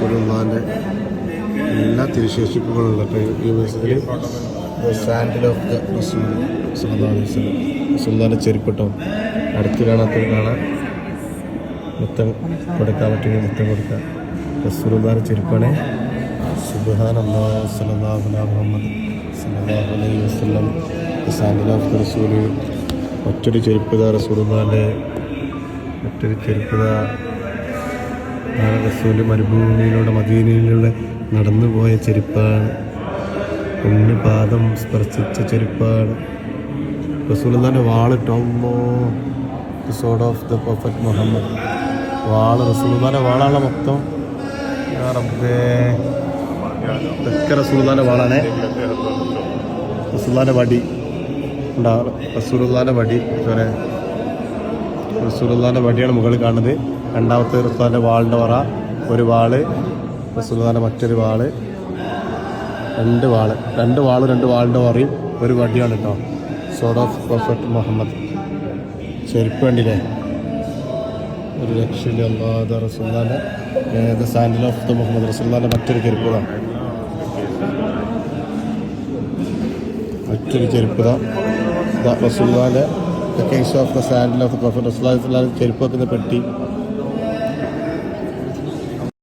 റസൂലുള്ളാഹിന്റെ എല്ലാ തിരുശേഷിപ്പുകളും ഉള്ള ഈ മ്യൂസിയത്തിൽ സാൻഡിൽ ഓഫ് ദ റസൂൽ വസല്ലം. റസൂലുള്ളാഹിന്റെ ചെരുപ്പിട്ടോ അടുത്ത് കാണാത്ത കാണാൻ മുത്തം കൊടുക്കാൻ പറ്റുമെങ്കിൽ മുത്തം കൊടുക്കാം. റസൂലുള്ളാഹിന്റെ ചെരുപ്പാണ്. സുബാൻ അലൈഹി മുഹമ്മദ് വസല്ലം. സാൻഡിൽ ഓഫ് ദ റസൂൽ മറ്റൊരു ചെരുപ്പിത റസൂലുള്ളാഹിന്റെ മറ്റൊരു ചെരുപ്പത റസൂൽ മരുഭൂമിയിലൂടെ മദീനയിലൂടെ നടന്നു പോയ ചെരുപ്പാണ് ഉണ്ണി പാദം സ്പർശിച്ച ചെരുപ്പാണ് റസൂലുള്ളാന്റെ വാളിട്ടോ sword of the perfect Muhammad വാൾ റസൂലുള്ളാന്റെ വാളാണ് മൊത്തം. റബ്ബേ. ഇതൊക്കെ റസൂലുള്ളാന്റെ വാളാണേ. റസൂലുള്ളാന്റെ വടി. ഉണ്ടാവും റസൂലുള്ളാന്റെ വടി. ഇതുവരെ റസൂലുള്ളാന്റെ വടിയാണ് മുകളിൽ കാണുന്നത്. രണ്ടാമത്തെ റസൂലാന്റെ വാളിന്റെ പറ ഒരു വാൾ റസൂലുള്ളാന്റെ മറ്റൊരു വാൾ രണ്ട് വാൾ. രണ്ട് വാൾ രണ്ട് വാളിന്റെ പറയും ഒരു വടിയാണ് കേട്ടോ സോഡ് ഓഫ് പ്രൊഫറ്റ് മുഹമ്മദ്. ചെരുപ്പ് കണ്ടില്ലേ? ഒരു രക്ഷയില്ല അല്ലാതെ റസൂല്ലാന്റെ the sandal of the Muhammad റസൂല്ലാന്റെ മറ്റൊരു ചെരുപ്പതാണ് മറ്റൊരു ചെരുപ്പ് റസൂല്ലാന്റെ ഓഫ് ദ പ്രൊഫറ്റ് റസൂല്ലാ ചെരുപ്പ് വെക്കുന്ന പെട്ടി